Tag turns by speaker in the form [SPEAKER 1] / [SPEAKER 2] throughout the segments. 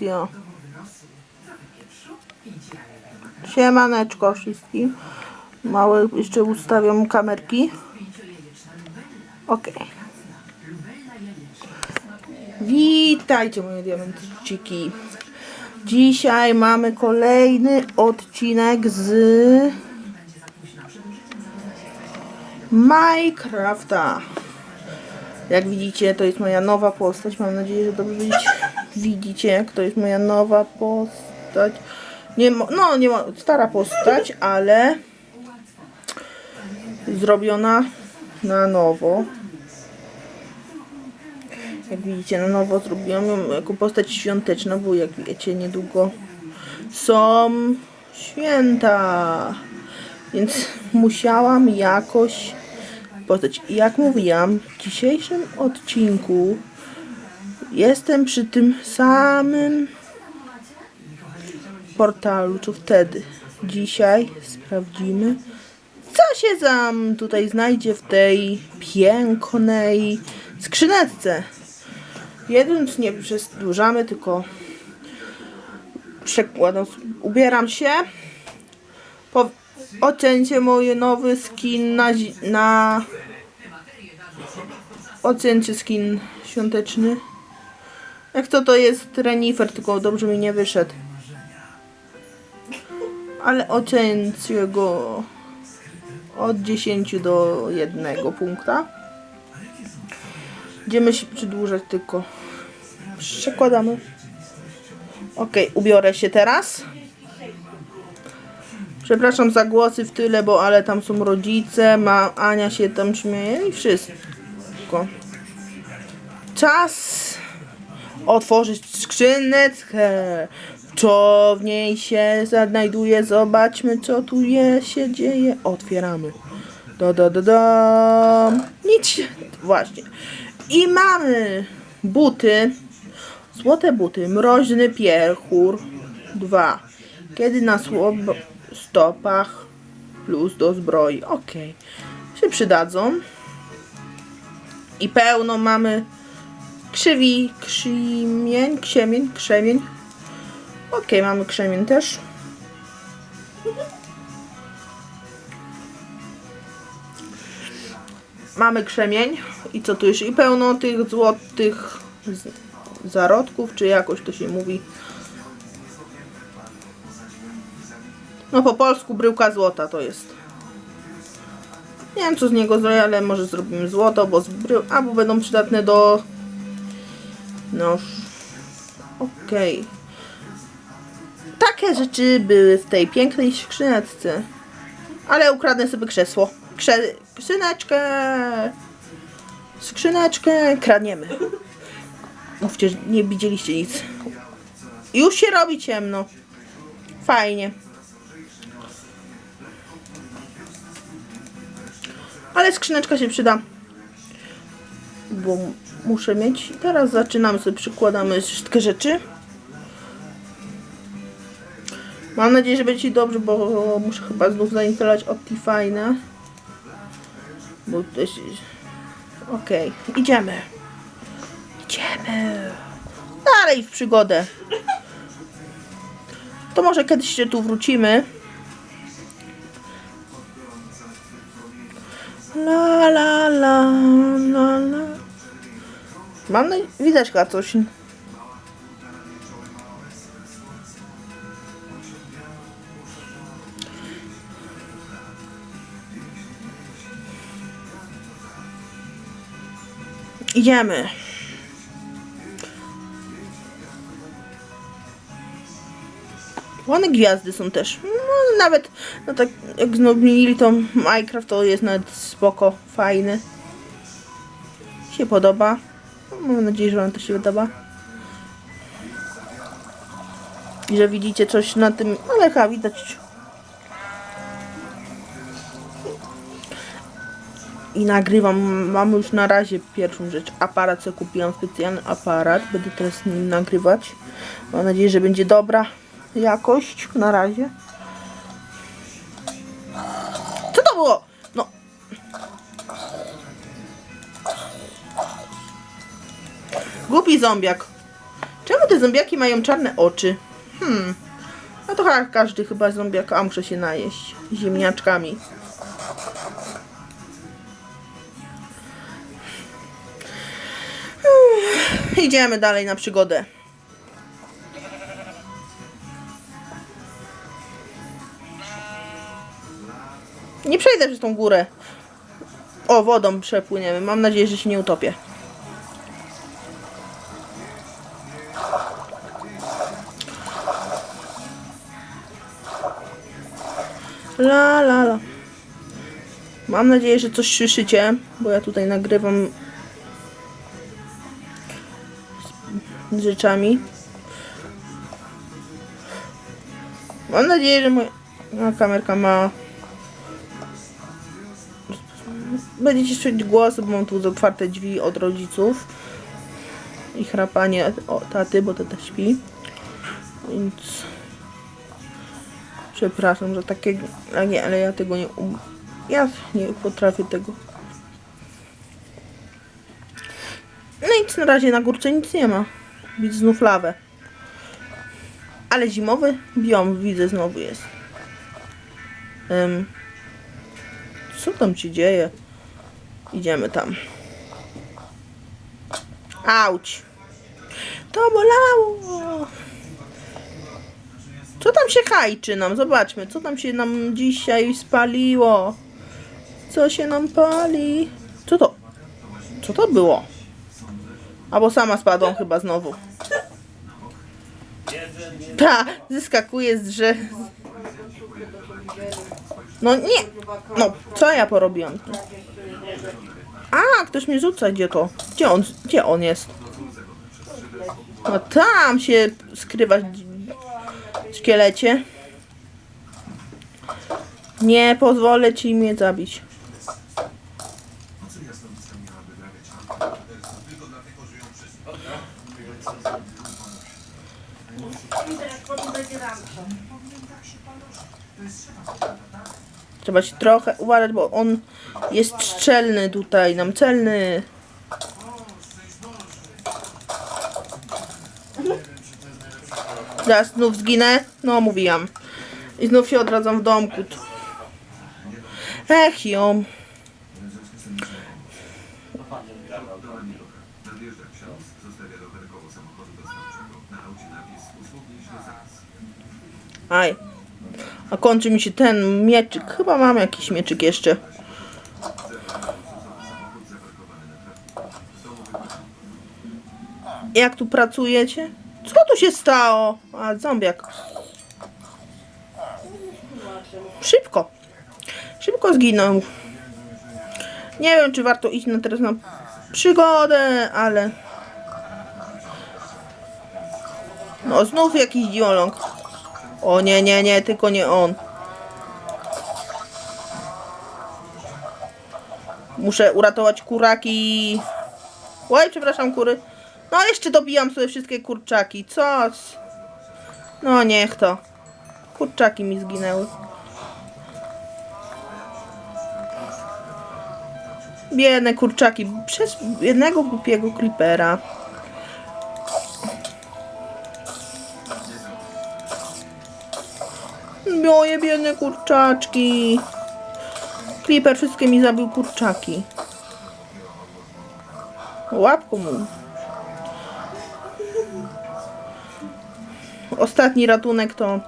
[SPEAKER 1] Alicja. Siemaneczko wszystkim. Małe jeszcze ustawiam kamerki. Okej. Witajcie moje diamenciki. Dzisiaj mamy kolejny odcinek z Minecrafta. Jak widzicie, to jest moja nowa postać. Mam nadzieję, że dobrze widzicie, widzicie jak to jest moja nowa postać. Nie, no, nie ma, stara postać, ale zrobiona na nowo. Jak widzicie, na nowo zrobiłam ją jako postać świąteczna, bo jak wiecie, niedługo są święta. Więc musiałam jakoś postać. Jak mówiłam, w dzisiejszym odcinku jestem przy tym samym portalu, co wtedy. Dzisiaj sprawdzimy, co się tam tutaj znajdzie w tej pięknej skrzyneczce. Jedząc nie przedłużamy, tylko przekładam, ubieram się. Po, mój nowy skin na, na skin świąteczny. Jak to to jest renifer, tylko dobrze mi nie wyszedł. Ale ocencie go od 10 do 1 punkta. Będziemy się przedłużać tylko. Przekładamy. Ok, ubiorę się teraz. Przepraszam za głosy w tyle, bo ale tam są rodzice, ma Ania się tam śmieje i wszystko. Czas otworzyć skrzyneczkę. Co w niej się znajduje? Zobaczmy, co tu je, się dzieje. Otwieramy. Da, da, da, da. Nic się... Właśnie. I mamy buty. Złote buty. Mroźny pierchór. Dwa. Kiedy na stopach plus do zbroi. Ok. Się przydadzą. I pełno mamy krzywi, krzymień, krzemień, krzemień. Ok, mamy krzemień też. Mamy krzemień i co tu jeszcze? I pełno tych złotych zarodków, czy jakoś to się mówi. No po polsku bryłka złota to jest. Nie wiem co z niego zrobię, ale może zrobimy złoto, bo z brył... albo będą przydatne do... No... Okej. Takie rzeczy były w tej pięknej skrzyneczce. Ale ukradnę sobie krzesło. Krze... Skrzyneczkę! Skrzyneczkę kradniemy. Mówcie, że nie widzieliście nic. Już się robi ciemno. Fajnie. Ale skrzyneczka się przyda. Bo muszę mieć. Teraz zaczynamy sobie, przykładamy wszystkie rzeczy. Mam nadzieję, że będzie dobrze, bo muszę chyba znów zainstalować Optifine'a. Bo to jest... Okej, idziemy. Idziemy. Dalej w przygodę. To może kiedyś się tu wrócimy. La la la la la. Mam nadzieję, widać chyba coś. Idziemy. Ładne gwiazdy są też. No, nawet no tak jak zmienili to Minecraft, to jest nawet spoko, fajny. Się podoba. Mam nadzieję, że wam to się podoba. I że widzicie coś na tym, ale chyba widać. I nagrywam, mam już na razie pierwszą rzecz, aparat, co kupiłam, specjalny aparat, będę teraz nim nagrywać. Mam nadzieję, że będzie dobra jakość, na razie. Zombiak. Czemu te zombiaki mają czarne oczy? Hmm. No to chyba każdy chyba zombiak, a muszę się najeść ziemniaczkami. Uff, Idziemy dalej na przygodę. Nie przejdę przez tą górę. O, wodą przepłyniemy. Mam nadzieję, że się nie utopię. La la la. Mam nadzieję, że coś słyszycie, bo ja tutaj nagrywam z rzeczami. Mam nadzieję, że moja kamerka ma Będziecie słyszeć głos, bo mam tu otwarte drzwi od rodziców. I chrapanie o taty, bo tata śpi. Więc... Przepraszam, że takie... a nie, ale ja tego nie um... Ja nie potrafię tego. No nic na razie na górce nic nie ma. Widzę znów lawę. Ale zimowy biom widzę znowu jest. Em, co tam się dzieje? Idziemy tam. Auć. To bolało. Co tam się hajczy nam? Zobaczmy, co tam się nam dzisiaj spaliło. Co się nam pali? Co to? Co to było? Albo sama spadłam chyba znowu. Ta, zyskakuje z drzew. No nie. No, co ja porobiłam? A, ktoś mnie rzuca, gdzie to? Gdzie on, gdzie on jest? No tam się skrywa szkielecie. Nie pozwolę ci mnie zabić. Trzeba się trochę uważać, bo on jest szczelny tutaj, nam celny. Zaraz znów zginę? No, mówiłam. I znów się odradzam w domku. Ech, ją. Aj. A kończy mi się ten mieczyk. Chyba mam jakiś mieczyk jeszcze. Jak tu pracujecie? Się stało? A, zombiak. Szybko. Szybko zginął. Nie wiem, czy warto iść na teraz na przygodę, ale... No, znów jakiś dzioląg. O nie, nie, nie, tylko nie on. Muszę uratować kuraki. Oj, przepraszam, kury. No, jeszcze dobijam sobie wszystkie kurczaki. Co? No, niech to. Kurczaki mi zginęły. Biedne kurczaki. Przez jednego głupiego klipera. Moje biedne kurczaczki. Clipper wszystkie mi zabił kurczaki. Łapką mu. Ostatni ratunek to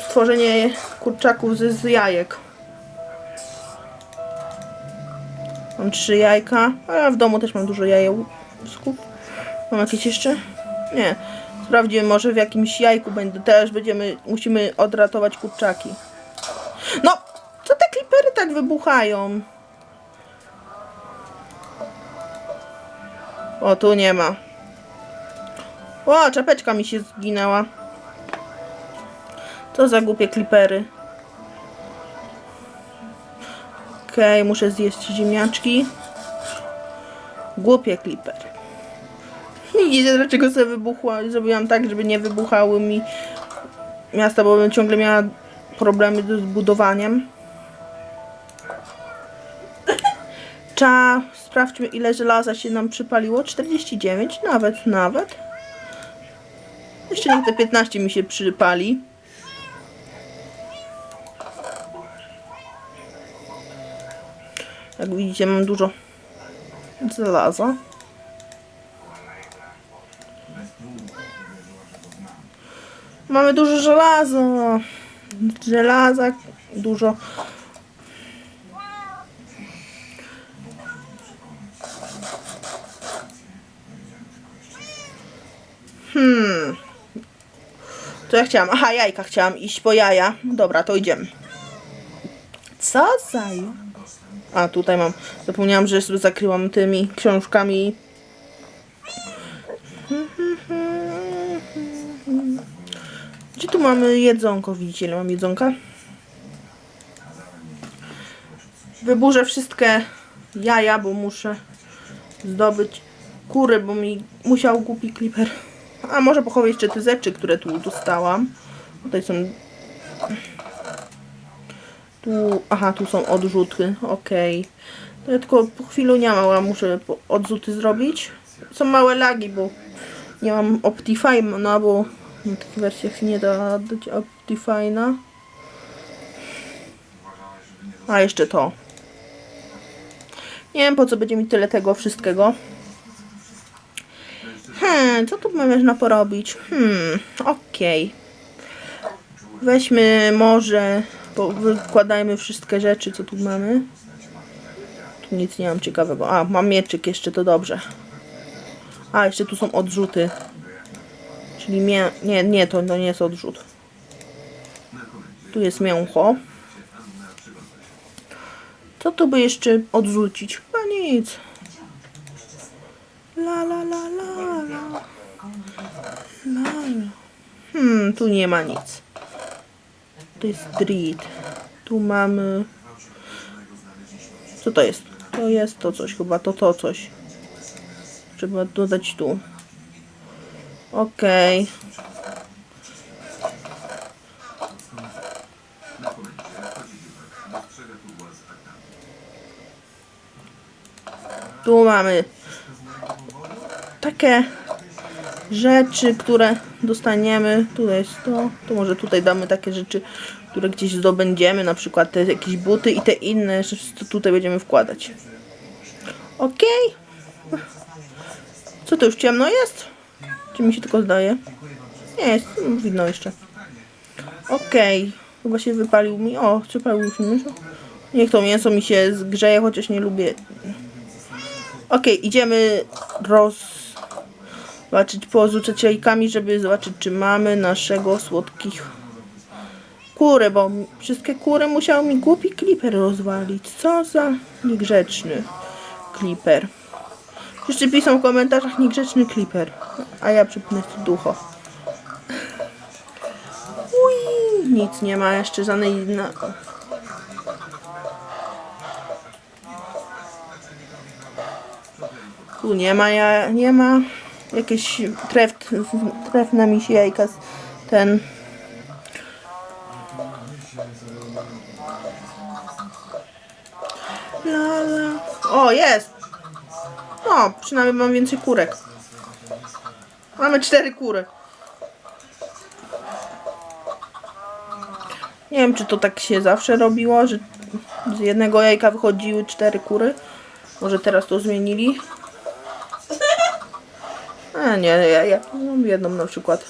[SPEAKER 1] stworzenie kurczaków z, z jajek. Mam trzy jajka, a w domu też mam dużo jajeczków. Mam jakieś jeszcze? Nie. Sprawdzimy, może w jakimś jajku będzie. Też będziemy, musimy odratować kurczaki. No, co te klipery tak wybuchają? O, tu nie ma. O, czapeczka mi się zginęła. Co za głupie klipery. Okej, muszę zjeść ziemniaczki. Głupie klipery. Nie widzę dlaczego sobie wybuchła. Zrobiłam tak, żeby nie wybuchały mi miasta, bo bym ciągle miała problemy z budowaniem. Cza, sprawdźmy ile żelaza się nam przypaliło. 49, nawet, nawet. Jeszcze niech te 15 mi się przypali. Jak widzicie, mam dużo żelaza. Mamy dużo żelaza. Żelaza, dużo. Co ja chciałam? Aha, jajka chciałam iść po jaja. Dobra, to idziemy. Co za? A, tutaj mam. Zapomniałam, że sobie zakryłam tymi książkami. Gdzie tu mamy jedzonko? Widzicie, ile mam jedzonka? Wyburzę wszystkie jaja, bo muszę zdobyć kury, bo mi musiał głupi kliper. A może pochowę jeszcze te rzeczy, które tu dostałam. Tutaj są... Tu... Aha, tu są odrzuty. Okej. To ja tylko po chwilu nie mam, muszę odrzuty zrobić. Są małe lagi, bo nie mam Optifine, no bo na takich wersjach nie da dać Optifine'a. A jeszcze to. Nie wiem po co będzie mi tyle tego wszystkiego. Co tu można porobić? Hmm, okej. Weźmy może, wykładajmy wszystkie rzeczy, co tu mamy. Tu nic nie mam ciekawego. A, mam mieczyk jeszcze, to dobrze. A, jeszcze tu są odrzuty. Czyli mię... Nie, nie, to, to nie jest odrzut. Tu jest mięcho. Co tu by jeszcze odrzucić? Chyba nic. La la la la La la. Hmm, tu nie ma nic. To jest drit. Tu mamy... Co to jest? To jest to coś chyba, to to coś. Trzeba dodać tu. Okej.
[SPEAKER 2] Aktami.
[SPEAKER 1] Tu mamy takie rzeczy, które dostaniemy. Tutaj jest to. To może tutaj damy takie rzeczy, które gdzieś zdobędziemy. Na przykład te jakieś buty i te inne to tutaj będziemy wkładać. Ok. Co to już ciemno jest? Czy mi się tylko zdaje? Nie, jest mm, widno jeszcze. Okej. Chyba się wypalił mi. O, przypalił się mięso. Niech to mięso mi się zgrzeje, chociaż nie lubię Okej, idziemy roz... Zobaczyć, porzucać jajkami, żeby zobaczyć, czy mamy naszego słodkich kury, bo wszystkie kury musiał mi głupi kliper rozwalić. Co za niegrzeczny kliper. Jeszcze piszą w komentarzach niegrzeczny kliper, a ja przypnę ducho. Ui, nic nie ma jeszcze, żadnej... Na... Tu nie ma, ja, nie ma jakieś tref, trefne mi się jajka ten la, la. O, jest! No, przynajmniej mam więcej kurek. Mamy cztery kury. Nie wiem, czy to tak się zawsze robiło, że z jednego jajka wychodziły cztery kury. Może teraz to zmienili. A nie, ja, ja mam jedną na przykład.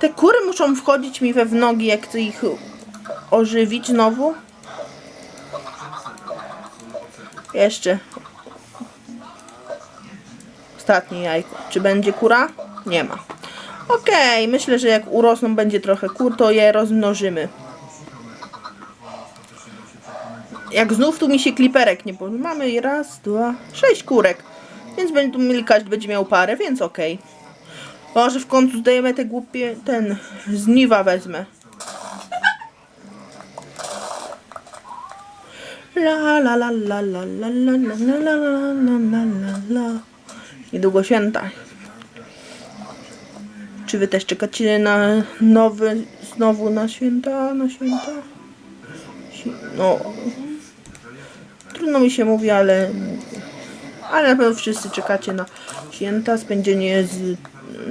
[SPEAKER 1] Te kury muszą wchodzić mi we w nogi, jak chcę ich ożywić znowu. Jeszcze. Ostatnie jajko. Czy będzie kura? Nie ma. Okej, myślę, że jak urosną będzie trochę kur, to je rozmnożymy. Jak znów tu mi się kliperek nie położy. Mamy raz, dwa, sześć kurek. Więc będą mieli, każdy będzie miał parę, więc okej. Może w końcu zdajemy te głupie, ten, żniwa wezmę. La la la la la la la la la la la la la la Niedługo święta. Czy wy też czekacie na nowy, znowu na święta, na święta? No, trudno mi się mówi, ale ale na pewno wszyscy czekacie na święta, spędzenie z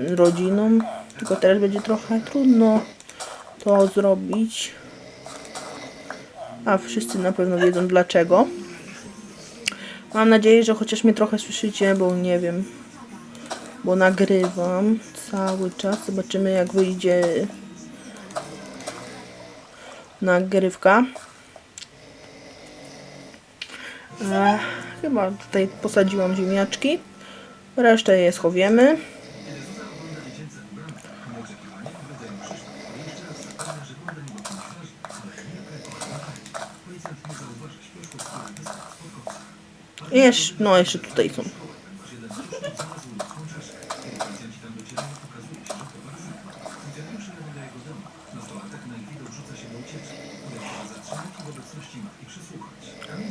[SPEAKER 1] rodziną. Tylko teraz będzie trochę trudno to zrobić. A wszyscy na pewno wiedzą dlaczego. Mam nadzieję, że chociaż mnie trochę słyszycie, bo nie wiem. Bo nagrywam cały czas. Zobaczymy jak wyjdzie nagrywka. Chyba tutaj posadziłam ziemniaczki. Resztę je schowiemy. Jeszcze, no jeszcze tutaj są.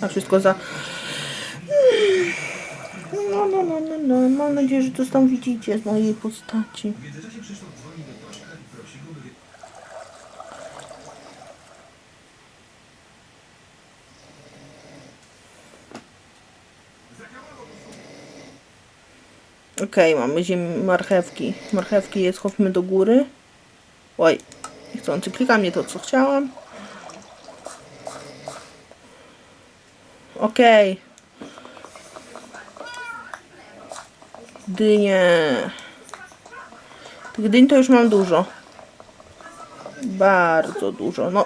[SPEAKER 1] Wszystko za... No, no, no, no, no. Mam nadzieję, że to tam widzicie z mojej postaci. Okej, mamy ziem marchewki. Marchewki je schowmy do góry. Oj, niechcący klikam nie to co chciałam. Okej. Dynie. Tych dyń to już mam dużo. Bardzo dużo. No.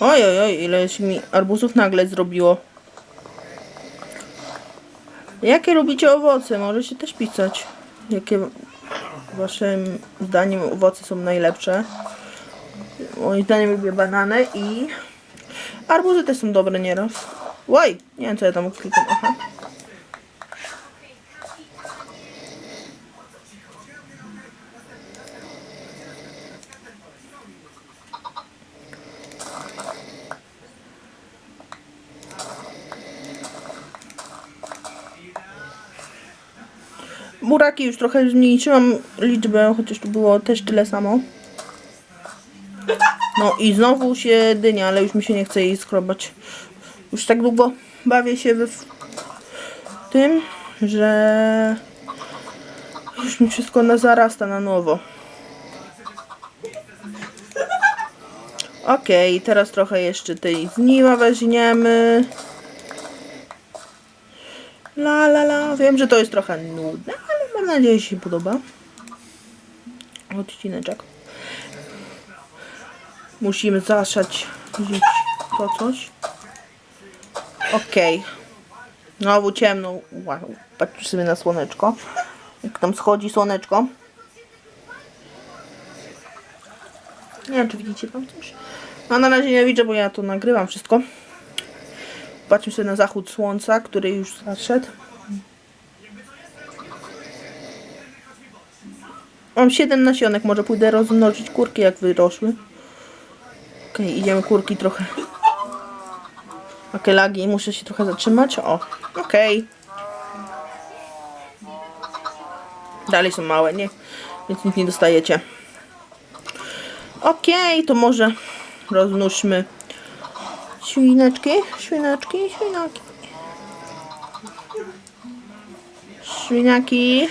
[SPEAKER 1] Oj, oj, oj, ile się mi arbuzów nagle zrobiło. Jakie lubicie owoce? Możecie też pisać. Jakie waszym zdaniem owoce są najlepsze? Moim zdaniem lubię banany i arbuzy też są dobre nieraz. Oj, nie wiem co ja tam klikam. Aha. Buraki już trochę zmniejszyłam liczbę, chociaż tu było też tyle samo. No i znowu się dynia, ale już mi się nie chce jej skrobać. Już tak długo bawię się w tym, że już mi wszystko na zarasta na nowo. Okej, teraz trochę jeszcze tej zniwa weźmiemy. La la la, wiem, że to jest trochę nudne, mam nadzieję, że się podoba. Odcineczek. Musimy zaszać gdzieś to coś. Okej. Znowu ciemno. Wow. Patrzcie sobie na słoneczko. Jak tam schodzi słoneczko. Nie wiem, czy widzicie tam coś. No na razie nie widzę, bo ja to nagrywam wszystko. Patrzmy sobie na zachód słońca, który już zaszedł. Mam 7 nasionek, może pójdę rozmnożyć kurki jak wyrosły. Okej, idziemy kurki trochę. Okej, lagi, muszę się trochę zatrzymać. O, okej. Dalej są małe, nie? Więc nic nie dostajecie. Okej, to może rozmnóżmy świneczki, świneczki, świniaki. Świniaki.